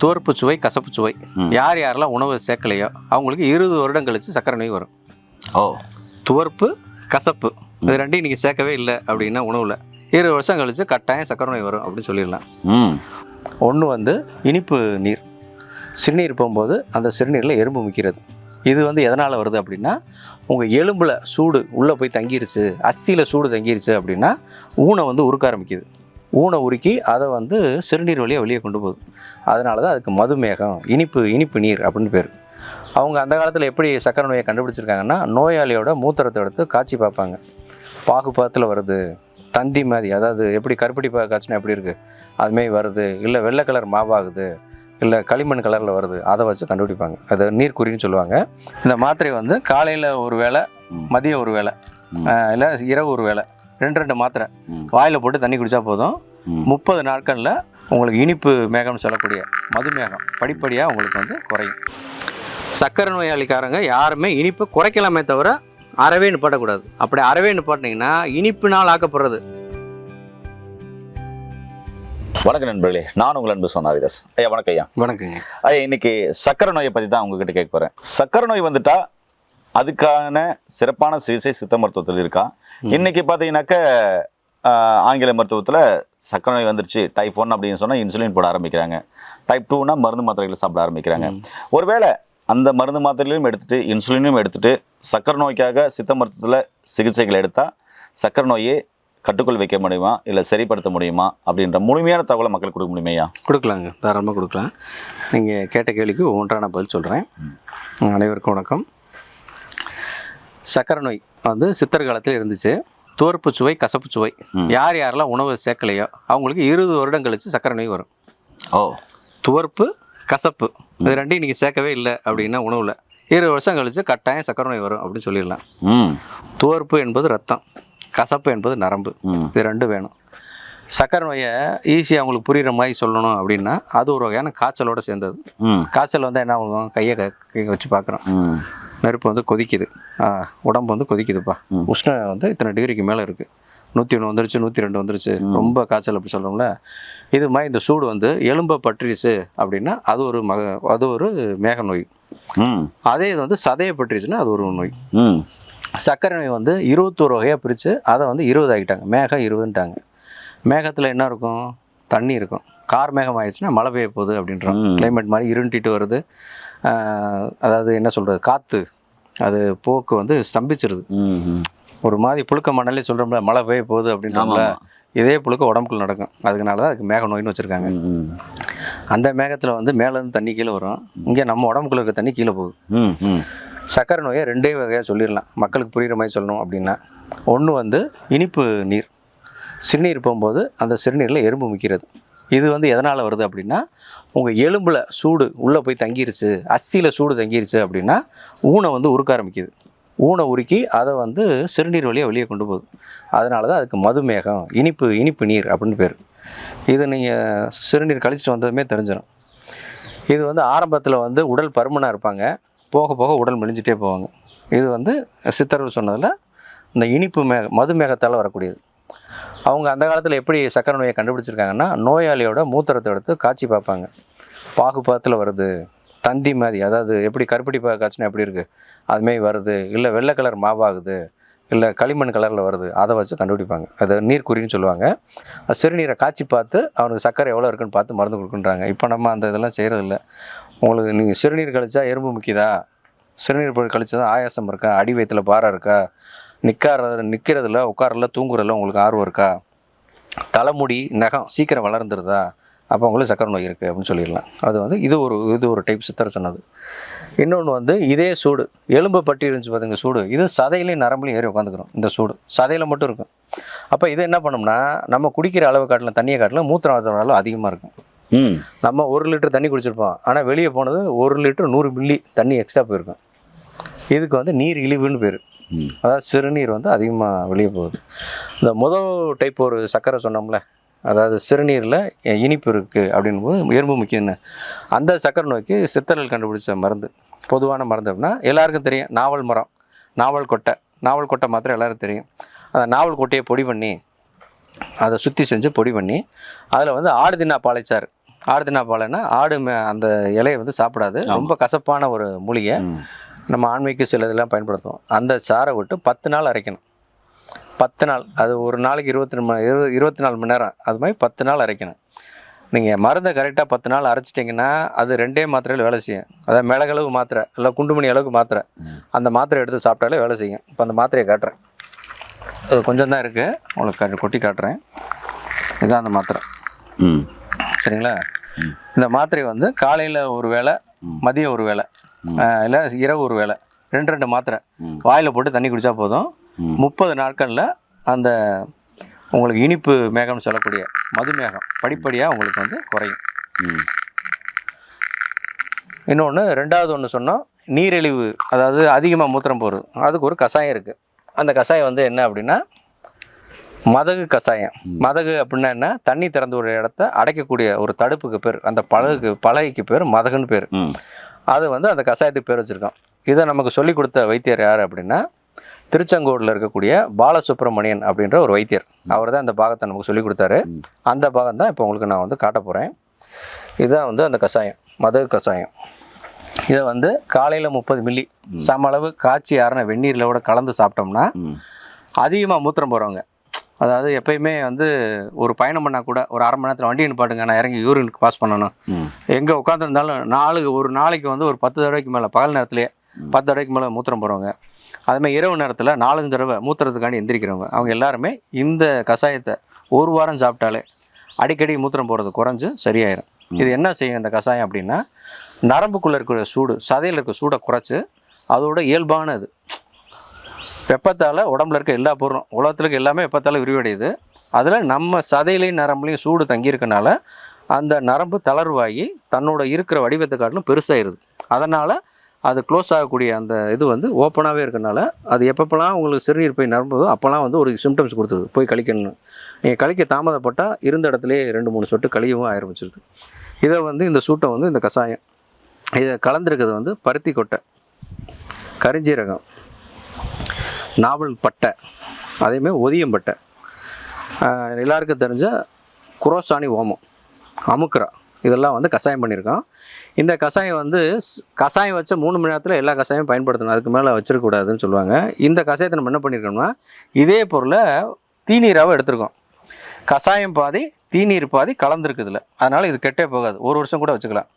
துவர்ப்பு சுவை கசப்பு சுவை. யார் யாரெல்லாம் உணவு சேர்க்கலையோ அவங்களுக்கு இருபது வருடம் கழிச்சு சக்கரை நோய் வரும். ஓ. துவர்ப்பு கசப்பு. இது ரெண்டையும் நீங்கள் சேர்க்கவே இல்லை அப்படின்னா உணவில். இருபது வருஷம் கழிச்சு கட்டாயம் சக்கரை நோய் வரும் அப்படின்னு சொல்லிடலாம். ஒன்று வந்து இனிப்பு நீர். சிறுநீர் போகும்போது அந்த சிறுநீரில் எறும்பு முக்கிறது இது வந்து எதனால் வருது அப்படின்னா உங்கள் எலும்பில் சூடு உள்ளே போய் தங்கிருச்சு அஸ்தியில் சூடு தங்கிருச்சு அப்படின்னா ஊனை வந்து உருக்க ஆரம்பிக்குது. ஊனை உருக்கி அதை வந்து சிறுநீர் வழியாக வெளியே கொண்டு போகுது. அதனால தான் அதுக்கு மதுமேகம் இனிப்பு இனிப்பு நீர் அப்படின்னு பேர். அவங்க அந்த காலத்தில் எப்படி சக்கரை நோயை கண்டுபிடிச்சிருக்காங்கன்னா நோயாளியோட மூத்திரத்தை எடுத்து காய்ச்சி பார்ப்பாங்க. பாகுபாத்தில் வருது தந்தி மாதிரி அதாவது எப்படி கருப்பட்டி பா காய்ச்சினா எப்படி இருக்குது அதுமாரி வருது இல்லை வெள்ளை கலர் மாவாகுது இல்லை களிமண் கலரில் வருது அதை வச்சு கண்டுபிடிப்பாங்க. அது நீர்க்குறின்னு சொல்லுவாங்க. இந்த மாத்திரை வந்து காலையில் ஒரு வேளை. மதியம் ஒரு வேளை ம். இல்லை இரவு ஒரு வேளை. ரெண்டு ரெண்டு மாத்திரை. வாயில் போட்டு தண்ணி குடித்தா போதும். முப்பது நாட்களில் உங்களுக்கு இனிப்பு மேகம்னு சொல்லக்கூடிய மதுமேகம் படிப்படியாக உங்களுக்கு வந்து குறையும். சக்கரை நோயாளிக்காரங்க யாருமே இனிப்பு குறைக்கலாமே தவிர அறவே நிப்பாட்டக்கூடாது. அப்படி அறவே நிப்பாட்டினீங்கன்னா இனிப்பினால் ஆக்கப்படுறது. வணக்கம் நண்பர்களே நான் உங்கள் அன்பு சொன்னாரிதாஸ் ஐயா வணக்கம் ஐயா. வணக்கங்க. ஐயா இன்னைக்கு சக்கரை நோயை பற்றி தான் உங்ககிட்ட கேட்க போகிறேன் சக்கரை நோய் வந்துட்டா அதுக்கான சிறப்பான சிகிச்சை சித்த மருத்துவத்தில் இருக்கா. இன்னைக்கு பார்த்தீங்கன்னாக்க ஆங்கில மருத்துவத்தில் சக்கரை நோய் வந்துருச்சு டைப் ஒன் அப்படின்னு சொன்னால் இன்சுலின் போட ஆரம்பிக்கிறாங்க. டைப் டூனா மருந்து மாத்திரைகளை சாப்பிட ஆரம்பிக்கிறாங்க. ஒருவேளை அந்த மருந்து மாத்திரைகளையும் எடுத்துட்டு இன்சுலினும் எடுத்துட்டு சக்கரை நோய்க்காக சித்த மருத்துவத்தில் சிகிச்சைகள் எடுத்தால் சக்கரை நோயை கட்டுக்குள் வைக்க முடியுமா? இல்லை சரிப்படுத்த முடியுமா? அப்படின்ற முழுமையான தகவலை மக்களுக்கு கொடுக்க முடியுமா ஐயா? கொடுக்கலாங்க. தாராளமாக கொடுக்கலாம். நீங்கள் கேட்ட கேள்விக்கு ஒவ்வொன்றா பதில் சொல்கிறேன் அனைவருக்கும் வணக்கம். சக்கரை நோய் வந்து சித்தர் காலத்தில் இருந்துச்சு. துவர்ப்பு சுவை கசப்பு சுவை. யார் யாரெல்லாம் உணவு சேர்க்கலையோ அவங்களுக்கு இருபது வருடம் கழிச்சு சக்கரை நோய் வரும். ஓ. துவர்ப்பு கசப்பு இது ரெண்டையும் நீங்கள் சேர்க்கவே இல்லை அப்படின்னா உணவில். இருபது வருஷம் கழிச்சு கட்டாயம் சக்கரை நோய் வரும் அப்படின்னு சொல்லிடலாம். ம். துவர்ப்பு என்பது ரத்தம் கசப்பு என்பது நரம்பு. இது ரெண்டும் வேணும். சக்கரை நோயை ஈஸியாக அவங்களுக்கு புரிகிற மாதிரி சொல்லணும் அப்படின்னா அது ஒரு வகையான காய்ச்சலோட சேர்ந்தது. காய்ச்சல் வந்து என்ன ஆகும்? கையை வச்சு பார்க்குறோம். நெருப்பு வந்து கொதிக்குது. உடம்பு வந்து கொதிக்குதுப்பா. ம். உஷ்ணம் வந்து இத்தனை டிகிரிக்கு மேலே இருக்குது நூற்றி ஒன்று வந்துருச்சு நூற்றி ரெண்டு வந்துருச்சு. ரொம்ப காய்ச்சல் அப்படி சொல்கிறோம்ல இது மாதிரி இந்த சூடு வந்து எலும்பை பற்றிடுச்சு அப்படின்னா அது ஒரு மக அது ஒரு மேக நோய். ம். அதே இது வந்து சதையை பற்றிடுச்சுன்னா அது ஒரு நோய். ம். சர்க்கரை நோய் வந்து இருபத்தோரு வகையாக பிரித்து அதை வந்து இருபது ஆகிட்டாங்க மேகம் இருபதுன்ட்டாங்க. மேகத்தில் என்ன இருக்கும்? தண்ணி இருக்கும். கார் மேகம் ஆயிடுச்சுன்னா மழை பெய்ய போகுது அப்படின்றோம். கிளைமேட் மாதிரி இருண்டிட்டு வருது. அதாவது என்ன சொல்கிறது காற்று அது போக்கு வந்து ஸ்தம்பிச்சிருது. ஒரு மாதிரி புழுக்க மணலே சொல்கிறோம்ல மழை பெய்ய போகுது அப்படின்றோம்ல இதே புழுக்க உடம்புக்குள்ள நடக்கும். அதுக்குனால தான் அதுக்கு மேக நோய்னு வச்சுருக்காங்க அந்த மேகத்தில் வந்து மேலேருந்து தண்ணி கீழே வரும். இங்கே நம்ம உடம்புக்குள்ள இருக்க தண்ணி கீழே போகுது. சக்கரை நோயை ரெண்டே வகையாக சொல்லிடலாம். மக்களுக்கு புரிகிற மாதிரி சொல்லணும் அப்படின்னா. ஒன்று வந்து இனிப்பு நீர். சிறுநீர் போகும்போது அந்த சிறுநீரில் எறும்பு முக்கிறது இது வந்து எதனால் வருது அப்படின்னா உங்கள் எலும்பில் சூடு உள்ளே போய் தங்கிருச்சு அஸ்தியில் சூடு தங்கிருச்சு அப்படின்னா ஊனை வந்து உருக்க ஆரம்பிக்குது. ஊனை உருக்கி அதை வந்து சிறுநீர் வழியாக வெளியே கொண்டு போகுது. அதனால தான் அதுக்கு மதுமேகம் இனிப்பு இனிப்பு நீர் அப்படின்னு பேர். இது நீங்கள் சிறுநீர் கழிச்சிட்டு வந்ததுமே தெரிஞ்சிடும் இது வந்து ஆரம்பத்தில் வந்து உடல் பருமனாக இருப்பாங்க. போக போக உடல் மெலிஞ்சிட்டே போவாங்க. இது வந்து சித்தர்கள் சொன்னதில் இந்த இனிப்பு மேக மதுமேகத்தால் வரக்கூடியது. அவங்க அந்த காலத்தில் எப்படி சக்கரை நோயை கண்டுபிடிச்சிருக்காங்கன்னா நோயாளியோட மூத்திரத்தை எடுத்து காய்ச்சி பார்ப்பாங்க. பாகுபாத்தில் வருது தந்தி மாதிரி அதாவது எப்படி கருப்படி பா காய்ச்சினா எப்படி இருக்குது அதுமாரி வருது. இல்லை வெள்ளை கலர் மாவாகுது இல்லை களிமண் கலரில் வருது. அதை வச்சு கண்டுபிடிப்பாங்க. அது நீர்க்குறின்னு சொல்லுவாங்க. அது சிறுநீரை காய்ச்சி பார்த்து அவனுக்கு சக்கரை எவ்வளோ இருக்குன்னு பார்த்து மருந்து கொடுக்குன்றாங்க. இப்போ நம்ம அந்த இதெல்லாம் செய்கிறதில்ல உங்களுக்கு நீங்கள் சிறுநீர் கழிச்சா எறும்பு முக்கியதா? சிறுநீர் பொருள் கழிச்சா ஆயாசம் இருக்கா? அடி வயத்தில் பாரம் இருக்கா? நிற்கார நிற்கிறதுல உட்காரல தூங்குறதுல உங்களுக்கு ஆர்வம் இருக்கா? தலைமுடி நகம் சீக்கிரம் வளர்ந்துருதா? அப்போ உங்களுக்கு சக்கரை நோய் இருக்குது அப்படின்னு சொல்லிடலாம். அது வந்து இது ஒரு இது ஒரு டைப் சித்தர் சொன்னது. இன்னொன்று வந்து இதே சூடு. எலும்பை பட்டி இருந்துச்சு பார்த்துங்க சூடு. இது சதையிலையும் நரம்புலையும் ஏறி உட்காந்துக்கிறோம் இந்த சூடு. சதையில் மட்டும் இருக்கும். அப்போ இது என்ன பண்ணோம்னா நம்ம குடிக்கிற அளவு காட்டிலும் தண்ணியை காட்டிலும் மூத்திரம் அளவு அதிகமாக இருக்கும். ம். நம்ம ஒரு லிட்டர் தண்ணி குடிச்சிருப்போம். ஆனால் வெளியே போனது ஒரு லிட்டர் நூறு மில்லி தண்ணி எக்ஸ்ட்ரா போயிருக்கும். இதுக்கு வந்து நீர் இழிவுன்னு பேர். அதாவது சிறுநீர் வந்து அதிகமாக வெளியே போகுது. இந்த முதல் டைப் ஒரு சர்க்கரை சொன்னோம்ல அதாவது சிறுநீரில் இனிப்பு இருக்குது அப்படின்னும் போது எறும்பு முக்கியம்னு அந்த சக்கரை நோய்க்கு சித்தர்கள் கண்டுபிடிச்ச மருந்து பொதுவான மருந்து அப்படின்னா எல்லாருக்கும் தெரியும். நாவல் மரம் நாவல் கொட்டை நாவல் கொட்டை மாத்திரம் எல்லாருக்கும் தெரியும். அந்த நாவல் கொட்டையை பொடி பண்ணி அதை சுற்றி செஞ்சு பொடி பண்ணி அதில் வந்து ஆடுதினா பாலைச்சாறு. ஆடு தின்னா பாலைன்னா ஆடு மே- அந்த இலையை வந்து சாப்பிடாது. ரொம்ப கசப்பான ஒரு மூலிகை. நம்ம ஆண்மைக்கு சில இதெல்லாம் பயன்படுத்துவோம். அந்த சாறை விட்டு பத்து நாள் அரைக்கணும். பத்து நாள் அது ஒரு நாளைக்கு இருபத்தி மணி இருபது இருபத்தி நாலு மணி நேரம். அது மாதிரி பத்து நாள் அரைக்கணும். நீங்கள் மருந்தை கரெக்டாக பத்து நாள் அரைச்சிட்டிங்கன்னா அது ரெண்டே மாத்திரையில் வேலை செய்யும். அதாவது மிளகளவு மாத்திரை இல்லை குண்டுமணி அளவுக்கு மாத்திரை. அந்த மாத்திரை எடுத்து சாப்பிட்டாலே வேலை செய்யும். இப்போ அந்த மாத்திரையை காட்டுறேன். அது கொஞ்சம் தான் இருக்குது உங்களுக்கு காட்டு- கொட்டி காட்டுறேன். இதுதான் அந்த மாத்திரை. ம். சரிங்களா? இந்த மாத்திரை வந்து காலையில் ஒரு வேளை மதியம் ஒரு வேளை. இல்லை இரவு ஒரு வேளை. ரெண்டு ரெண்டு மாத்திரை. வாயில் போட்டு தண்ணி குடித்தா போதும். முப்பது நாட்களில் அந்த உங்களுக்கு இனிப்பு மேகம்னு சொல்லக்கூடிய மதுமேகம் படிப்படியாக உங்களுக்கு வந்து குறையும். இன்னொன்று ரெண்டாவது ஒன்று சொன்னோம் நீரிழிவு அதாவது அதிகமாக மூத்திரம் போகிறது அதுக்கு ஒரு கஷாயம் இருக்குது அந்த கஷாயம் வந்து என்ன அப்படின்னா மதகு கஷாயம். மதகு அப்படின்னா என்ன? தண்ணி திறந்து ஒரு இடத்த அடைக்கக்கூடிய ஒரு தடுப்புக்கு பேர் அந்த பழகுக்கு பலகைக்கு பேர் மதகுன்னு பேர். அது வந்து அந்த கஷாயத்துக்கு பேர் வச்சுருக்கோம் இதை நமக்கு சொல்லிக் கொடுத்த வைத்தியர் யார் அப்படின்னா திருச்செங்கோடில் இருக்கக்கூடிய பாலசுப்ரமணியன் அப்படின்ற ஒரு வைத்தியர். அவர் தான் இந்த பாகத்தை நமக்கு சொல்லிக் கொடுத்தாரு. அந்த பாகம் தான் இப்போ உங்களுக்கு நான் வந்து காட்ட போகிறேன் இதுதான் வந்து அந்த கஷாயம் மதகு கஷாயம். இதை வந்து காலையில் முப்பது மில்லி சம அளவு காய்ச்சி ஆறின வெந்நீரில் கூட கலந்து சாப்பிட்டோம்னா அதிகமாக மூத்திரம் போகிறவங்க அதாவது எப்பயுமே வந்து ஒரு பயணம் பண்ணால் கூட ஒரு அரை மணி நேரத்தில் வண்டி நிப்பாட்டுங்க. நான் இறங்கி யூரினுக்கு பாஸ் பண்ணணும். எங்கே உட்காந்துருந்தாலும் நாளுக்கு ஒரு நாளைக்கு வந்து ஒரு பத்து தடவைக்கு மேலே பகல் நேரத்துலேயே பத்து தடவைக்கு மேலே மூத்திரம் போகிறவங்க அதுமாதிரி இரவு நேரத்தில் நாலஞ்சு தடவை மூத்திரத்துக்காண்டி எந்திரிக்கிறவங்க. அவங்க எல்லாருமே இந்த கஷாயத்தை ஒரு வாரம் சாப்பிட்டாலே அடிக்கடி மூத்திரம் போகிறது குறைஞ்சு சரியாயிரும். இது என்ன செய்யும் இந்த கஷாயம் அப்படின்னா நரம்புக்குள்ளே இருக்கிற சூடு சதையில் இருக்க சூடை குறைச்சி அதோட இயல்பானது. வெப்பத்தால் உடம்புல இருக்க எல்லா பொருளும் உலகத்தில் இருக்க எல்லாமே வெப்பத்தால் விரிவடையுது. அதில் நம்ம சதையிலையும் நரம்புலையும் சூடு தங்கியிருக்கனால அந்த நரம்பு தளர்வாகி தன்னோட இருக்கிற வடிவத்தை காட்டிலும் பெருசாயிருது. அதனால் அது க்ளோஸ் ஆகக்கூடிய அந்த இது வந்து ஓப்பனாகவே இருக்கனால அது எப்பப்பெல்லாம் உங்களுக்கு சிறுநீர் போய் நரம்புதோ அப்போல்லாம் வந்து ஒரு சிம்டம்ஸ் கொடுத்துருது போய் கழிக்கணும்னு. நீங்கள் கழிக்க தாமதப்பட்டால் இருந்த இடத்துலேயே ரெண்டு மூணு சொட்டு கழியவும் ஆரம்பிச்சிருது. இதை வந்து இந்த சூட்டை வந்து இந்த கஷாயம் இதை கலந்துருக்கிறது வந்து பருத்தி கொட்டை கரிஞ்சீரகம். நாவல் பட்டை அதேமாதிரி ஒதியம் பட்டை எல்லாருக்கும் தெரிஞ்ச குரோசானி ஓமம் அமுக்குரா இதெல்லாம் வந்து கஷாயம் பண்ணியிருக்கோம் இந்த கஷாயம் வந்து ஸ்- கஷாயம் வச்ச மூணு மணி நேரத்தில் எல்லா கஷாயம் பயன்படுத்தணும் அதுக்கு மேலே வச்சிருக்கக்கூடாதுன்னு சொல்லுவாங்க. இந்த கஷாயத்தை நம்ம என்ன பண்ணியிருக்கோம்னா இதே பொருளை தீநீராகவும் எடுத்திருக்கோம். கஷாயம் பாதி தீநீர் பாதி கலந்துருக்குதுல அதனால் இது கெட்டே போகாது. ஒரு வருஷம் கூட வச்சுக்கலாம்.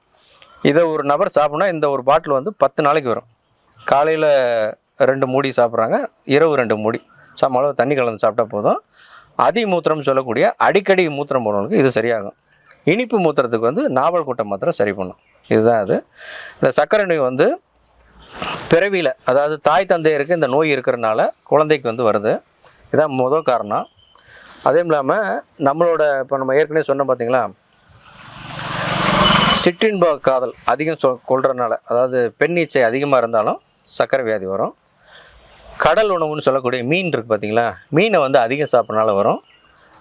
இதை ஒரு நபர் சாப்பிட்னா இந்த ஒரு பாட்டில் வந்து பத்து நாளைக்கு வரும். காலையில் ரெண்டு மூடி சாப்பிட்றாங்க. இரவு ரெண்டு மூடி. சம அளவு தண்ணி கலந்து சாப்பிட்டா போதும். அதி மூத்திரம் சொல்லக்கூடிய அடிக்கடி மூத்திரம் போனவங்களுக்கு இது சரியாகும். இனிப்பு மூத்திரத்துக்கு வந்து நாவல் கூட்டம் மாத்திரம் சரி பண்ணும். இதுதான் அது. இந்த சர்க்கரை நோய் வந்து பிறவியில் அதாவது தாய் தந்தையருக்கு இந்த நோய் இருக்கிறனால குழந்தைக்கு வந்து வருது. இதான் முதல் காரணம். அதே இல்லாமல் நம்மளோட இப்போ நம்ம ஏற்கனவே சொன்னோம் பார்த்தீங்களா சிற்றின்ப காதல் அதிகம் சொ கொள்றதுனால அதாவது பெண் இச்சை அதிகமாக இருந்தாலும் சர்க்கரை வியாதி வரும். கடல் உணவுன்னு சொல்லக்கூடிய மீன் இருக்குது பார்த்தீங்களா மீனை வந்து அதிகம் சாப்பிட்றனால வரும்.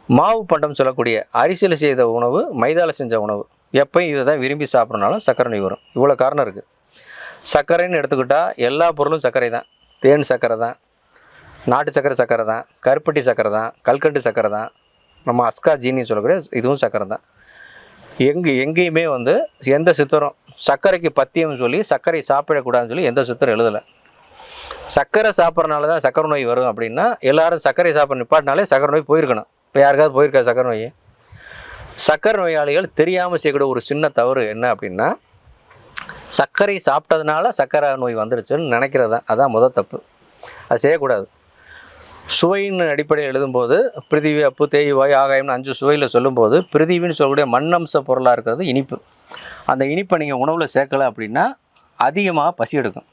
மாவு பண்டம் சொல்லக்கூடிய அரிசியில் செய்த உணவு மைதாவில் செஞ்ச உணவு. எப்பயும் இதை தான் விரும்பி சாப்பிட்றனாலும் சர்க்கரை நோய் வரும். இவ்வளோ காரணம் இருக்குது சர்க்கரைன்னு எடுத்துக்கிட்டால் எல்லா பொருளும் சர்க்கரை தான். தேன் சர்க்கரை தான். நாட்டு சர்க்கரை சர்க்கரை தான். கருப்பட்டி சர்க்கரை தான். கல்கண்டு சர்க்கரை தான். நம்ம அஸ்கா ஜீனி சொல்லக்கூடிய இதுவும் சர்க்கரை தான். எங்கே எங்கேயுமே வந்து எந்த சித்தரும் சர்க்கரைக்கு பத்தியம்னு சொல்லி சர்க்கரை சாப்பிடக்கூடாதுன்னு சொல்லி எந்த சித்தரும் எழுதலை. சர்க்கரை சாப்பிட்றனால தான் சக்கரை நோய் வரும் அப்படின்னா எல்லாரும் சர்க்கரை சாப்பிட நிப்பாட்டினாலே சக்கரை நோய் போயிருக்கணும். இப்போ யாருக்காவது போயிருக்கா சக்கரை நோய்? சர்க்கரை நோயாளிகள் தெரியாமல் செய்யக்கூடிய ஒரு சின்ன தவறு என்ன அப்படின்னா சர்க்கரை சாப்பிட்டதுனால சர்க்கரை நோய் வந்துருச்சுன்னு நினைக்கிறது? அதான் முதல் தப்பு. அது செய்யக்கூடாது. சுவையின் அடிப்படையில் எழுதும்போது பிரிதிவி அப்பு தேய் வாய் ஆகாயம்னு அஞ்சு சுவையில் சொல்லும்போது பிரிதிவின்னு சொல்லக்கூடிய மண்ணம்ச பொருளாக இருக்கிறது இனிப்பு. அந்த இனிப்பை நீங்கள் உணவில் சேர்க்கலை அப்படின்னா அதிகமாக பசி எடுக்கும்.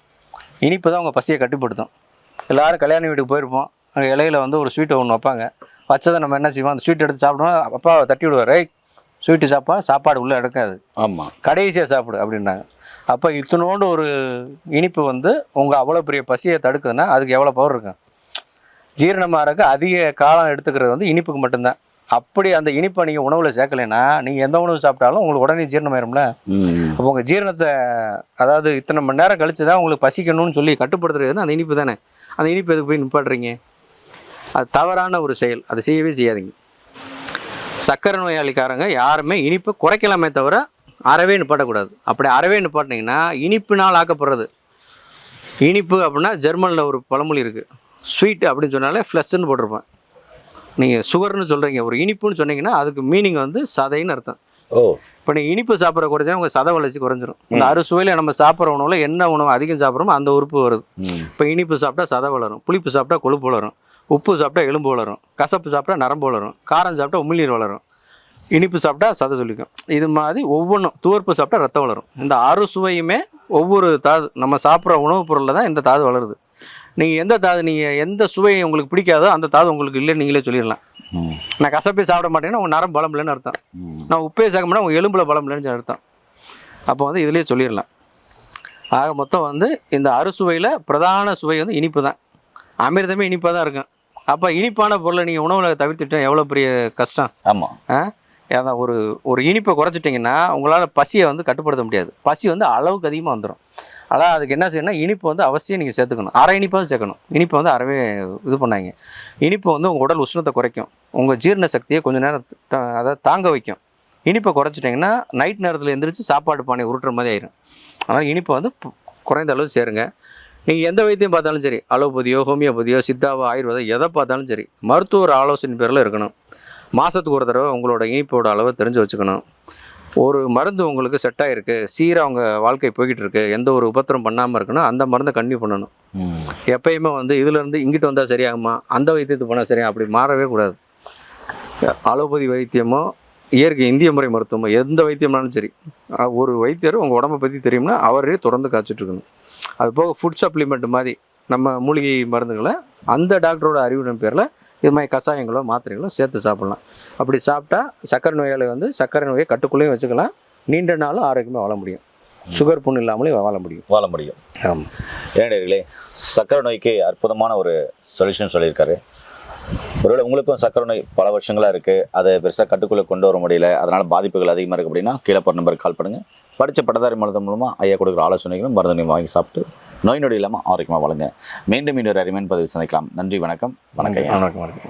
இனிப்பு தான் உங்கள் பசியை கட்டுப்படுத்தும். எல்லாரும் கல்யாண வீட்டுக்கு போயிருப்போம். அங்கே இலையில வந்து ஒரு ஸ்வீட்டை ஒன்று வைப்பாங்க. வச்சதை நம்ம என்ன செய்வோம்? அந்த ஸ்வீட் எடுத்து சாப்பிடுவோம். அப்பா தட்டி விடுவார் ஏய் ஸ்வீட்டு சாப்பா சாப்பாடு உள்ளே எடுக்காது. ஆமாம் கடைசியாக சாப்பிடு அப்படின்றாங்க அப்போ இத்தனோண்டு ஒரு இனிப்பு வந்து உங்கள் அவ்வளோ பெரிய பசியை தடுக்குதுன்னா அதுக்கு எவ்வளோ பவர் இருக்கும்? ஜீரணமாகறதுக்கு அதிக காலம் எடுத்துக்கிறது வந்து இனிப்புக்கு மட்டும்தான். அப்படி அந்த இனிப்பை நீங்கள் உணவில் சேர்க்கலைன்னா நீங்கள் எந்த உணவு சாப்பிட்டாலும் உங்களுக்கு உடனே ஜீரணமாயிரும்ல அப்போ உங்கள் ஜீரணத்தை அதாவது இத்தனை மணி நேரம் கழிச்சு தான் உங்களுக்கு பசிக்கணும்னு சொல்லி கட்டுப்படுத்துறது அந்த இனிப்பு தானே? அந்த இனிப்பு எதுக்கு போய் நிப்பாட்டுறீங்க? அது தவறான ஒரு செயல். அதை செய்யவே செய்யாதீங்க. சக்கரை நோயாளிக்காரங்க யாருமே இனிப்பை குறைக்கலாமே தவிர அறவே நிப்பாட்டக்கூடாது. அப்படி அறவே நிப்பாட்டினீங்கன்னா இனிப்பினால் ஆக்கப்படுறது. இனிப்பு அப்படின்னா ஜெர்மனில் ஒரு பழமொழி இருக்குது ஸ்வீட் அப்படின்னு சொன்னாலே ஃப்ளஷ்ன்னு போட்டிருப்பேன். நீங்கள் சுகர்னு சொல்கிறீங்க ஒரு இனிப்புன்னு சொன்னீங்கன்னா அதுக்கு மீனிங் வந்து சதைன்னு அர்த்தம். ஓ. இப்போ நீங்கள் இனிப்பு சாப்பிட்ற குறைச்சா உங்கள் சத வளர்ச்சி குறைஞ்சிரும். இந்த அறுசுவையில் நம்ம சாப்பிட்ற உணவில் என்ன உணவு அதிகம் சாப்பிட்றோமோ அந்த உறுப்பு வருது. இப்போ இனிப்பு சாப்பிட்டா சதை வளரும். புளிப்பு சாப்பிட்டா கொழுப்பு வளரும். உப்பு சாப்பிட்டா எலும்பு வளரும். கசப்பு சாப்பிட்டா நரம்பு வளரும். காரம் சாப்பிட்டா உமிழ்நீர் வளரும். இனிப்பு சாப்பிட்டா சதை சொல்லிக்கும். இது மாதிரி ஒவ்வொன்றும் துவர்ப்பு சாப்பிட்டா ரத்தம் வளரும். இந்த ஆறு சுவையுமே ஒவ்வொரு தாது நம்ம சாப்பிட்ற உணவுப் பொருளில் தான் இந்த தாது வளருது. நீங்கள் எந்த தாது நீங்கள் எந்த சுவை உங்களுக்கு பிடிக்காதோ அந்த தாது உங்களுக்கு இல்லைன்னு நீங்களே சொல்லிடலாம். நான் கசப்பே சாப்பிட மாட்டேன்னா உங்கள் நரம் பலம் இல்லைன்னு அர்த்தம். நான் உப்பே மாட்டேன் உங்கள் எலும்பில் பலம் இல்லைன்னு அர்த்தம். அப்போ வந்து இதுலேயே சொல்லிடலாம். ஆக மொத்தம் வந்து இந்த அறுசுவையில் பிரதான சுவை வந்து இனிப்பு தான். அமிர்தமே இனிப்பாக தான் இருக்கும். அப்போ இனிப்பான பொருளை நீங்கள் உணவில் தவிர்த்துட்டா எவ்வளோ பெரிய கஷ்டம்? ஆமாம் ஆ? அதான் ஒரு ஒரு இனிப்பை குறைச்சிட்டிங்கன்னா உங்களால் பசியை வந்து கட்டுப்படுத்த முடியாது. பசி வந்து அளவுக்கு அதிகமாக வந்துடும் ஆனால் அதுக்கு என்ன செய்யணும் இனிப்பு வந்து அவசியம் நீங்கள் சேர்த்துக்கணும். அரை இனிப்பாக சேர்க்கணும். இனிப்பு வந்து அறவே இது பண்ணாங்க. இனிப்பு வந்து உங்கள் உடல் உஷ்ணத்தை குறைக்கும். உங்கள் ஜீரண சக்தியை கொஞ்சம் நேரம் அதை அதாவது தாங்க வைக்கும். இனிப்பை குறைச்சிட்டிங்கன்னா நைட் நேரத்தில் எந்திரிச்சு சாப்பாடு பானை உருட்டுற மாதிரி ஆயிரும். அதனால் இனிப்பை வந்து குறைந்த அளவு சேருங்க. நீங்கள் எந்த வைத்தியம் பார்த்தாலும் சரி அலோபதியோ ஹோமியோபதியோ சித்தாவோ ஆயுர்வேதம் எதை பார்த்தாலும் சரி மருத்துவர் ஆலோசனை பேரில் இருக்கணும். மாதத்துக்கு ஒரு தடவை உங்களோட இனிப்போட அளவை தெரிஞ்சு வச்சுக்கணும். ஒரு மருந்து உங்களுக்கு செட் ஆகிருக்கு சீராக உங்கள் வாழ்க்கை போய்கிட்டு இருக்கு எந்த ஒரு உபத்திரம் பண்ணாமல் இருக்கணும். அந்த மருந்தை கண்டினியூ பண்ணணும். எப்பயுமே வந்து இதுலேருந்து இங்கிட்டு வந்தால் சரியாகுமா? அந்த வைத்தியத்துக்கு போனால் சரியா? அப்படி மாறவே கூடாது. அலோபதி வைத்தியமோ இயற்கை இந்திய முறை மருத்துவமோ எந்த வைத்தியம்னாலும் சரி ஒரு வைத்தியர் உங்கள் உடம்பை பற்றி தெரியும்னா அவரே தொடர்ந்து காய்ச்சிட்டு இருக்கணும் அது போக ஃபுட் சப்ளிமெண்ட் மாதிரி நம்ம மூலிகை மருந்துகளை அந்த டாக்டரோட அறிவுடன் பேரில் இது மாதிரி கஷாயங்களோ மாத்திரைகளோ சேர்த்து சாப்பிடலாம். அப்படி சாப்பிட்டா சக்கரை நோயாளி வந்து சக்கரை நோயை கட்டுக்குள்ளேயும் வச்சுக்கலாம். நீண்ட நாளும் ஆரோக்கியமாக வாழ முடியும். சுகர் புண்ணு இல்லாமலே வாழ முடியும். வாழ முடியும். ஆமாம் ஏனே சக்கரை நோய்க்கு அற்புதமான ஒரு சொல்யூஷன் சொல்லியிருக்காரு. ஒருவேளை உங்களுக்கும் சக்கரை நோய் பல வருஷங்களாக இருக்குது அதை பெருசாக கட்டுக்குள்ளே கொண்டு வர முடியல. அதனால் பாதிப்புகள் அதிகமாக இருக்குது அப்படின்னா கீழே போகிற நம்பருக்கு கால் பண்ணுங்கள் படித்த பட்டதாரி மருந்து மூலமாக ஐயா கொடுக்குற ஆலோசனைகளும் மருந்துகளையும் வாங்கி சாப்பிட்டு நோய் நொடி இல்லாமல் ஆரோக்கியமாக வாழுங்க. மீண்டும் இன்னொரு அறிமையின் பதிவு சந்திக்கலாம். நன்றி வணக்கம். வணக்கம் வணக்கம் வணக்கம்.